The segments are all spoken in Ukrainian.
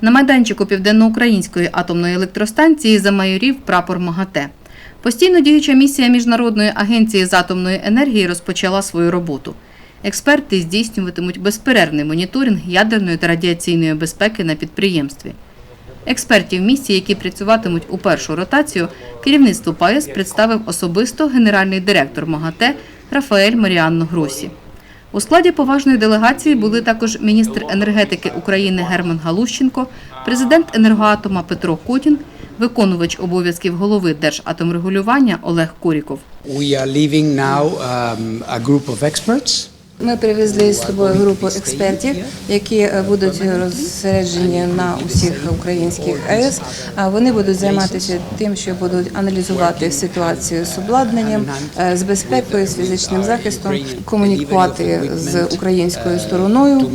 На майданчику Південноукраїнської атомної електростанції замайорів прапор МАГАТЕ. Постійно діюча місія Міжнародної агенції з атомної енергії розпочала свою роботу. Експерти здійснюватимуть безперервний моніторинг ядерної та радіаційної безпеки на підприємстві. Експертів місії, які працюватимуть у першу ротацію, керівництво ПАЕС представив особисто генеральний директор МАГАТЕ Рафаель Маріанно Гросі. У складі поважної делегації були також міністр енергетики України Герман Галущенко, президент енергоатома Петро Котін, виконувач обов'язків голови Держатомрегулювання Олег Куріков. We are leaving now um, a group of experts. Ми привезли з собою групу експертів, які е, будуть розсереджені на усіх українських АЕС. А Вони будуть займатися тим, що будуть аналізувати ситуацію з обладнанням, е, з безпекою, з фізичним захистом, комунікувати з українською стороною.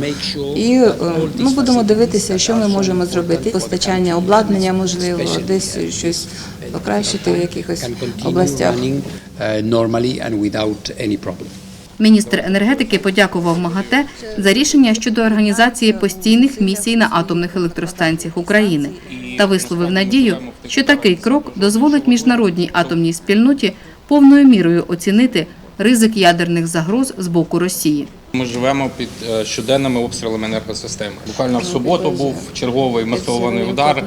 І е, ми будемо дивитися, що ми можемо зробити. Постачання обладнання можливо, десь щось покращити в якихось областях. Міністр енергетики подякував МАГАТЕ за рішення щодо організації постійних місій на атомних електростанціях України та висловив надію, що такий крок дозволить міжнародній атомній спільноті повною мірою оцінити ризик ядерних загроз з боку Росії. Ми живемо під е, щоденними обстрілами енергосистеми. Буквально в суботу був черговий масований удар.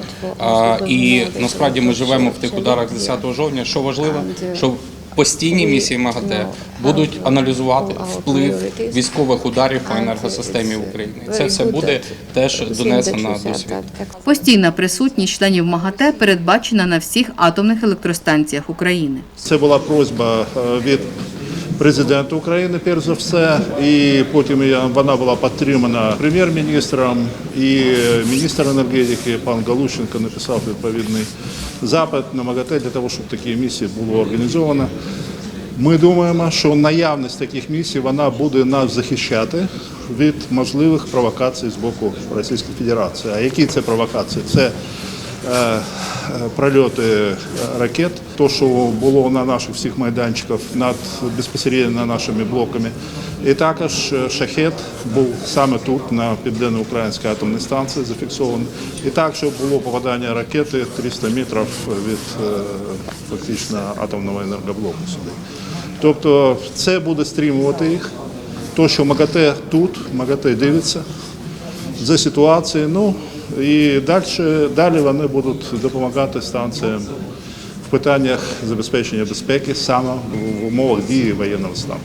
І насправді ми живемо в тих ударах з 10 жовтня. Що важливо, що постійні місії МАГАТЕ будуть аналізувати вплив військових ударів по енергосистемі України. Це все буде теж донесено до світу. Постійна присутність членів МАГАТЕ передбачена на всіх атомних електростанціях України. Це була просьба е, від президента України, перш за все, і потім вона була підтримана прем'єр-міністром і міністр енергетики пан Галущенко написав відповідний запит на МАГАТЕ для того, щоб такі місії було організовано. Ми думаємо, що наявність таких місій вона буде нас захищати від можливих провокацій з боку Російської Федерації. А які це провокації? Це прольоти ракет, то, що було на наших всіх майданчиках над безпосередньо нашими блоками. І також е, шахет був саме тут, на південно-українській атомній станції, зафіксований. І також було попадання ракети 300 метрів від е, фактично атомного енергоблоку сюди. Тобто це буде стримувати їх. То, що МАГАТЕ тут, МАГАТЕ дивиться за ситуацією. Ну і далі, далі вони будуть допомагати станціям в питаннях забезпечення безпеки саме в умовах дії воєнного стану.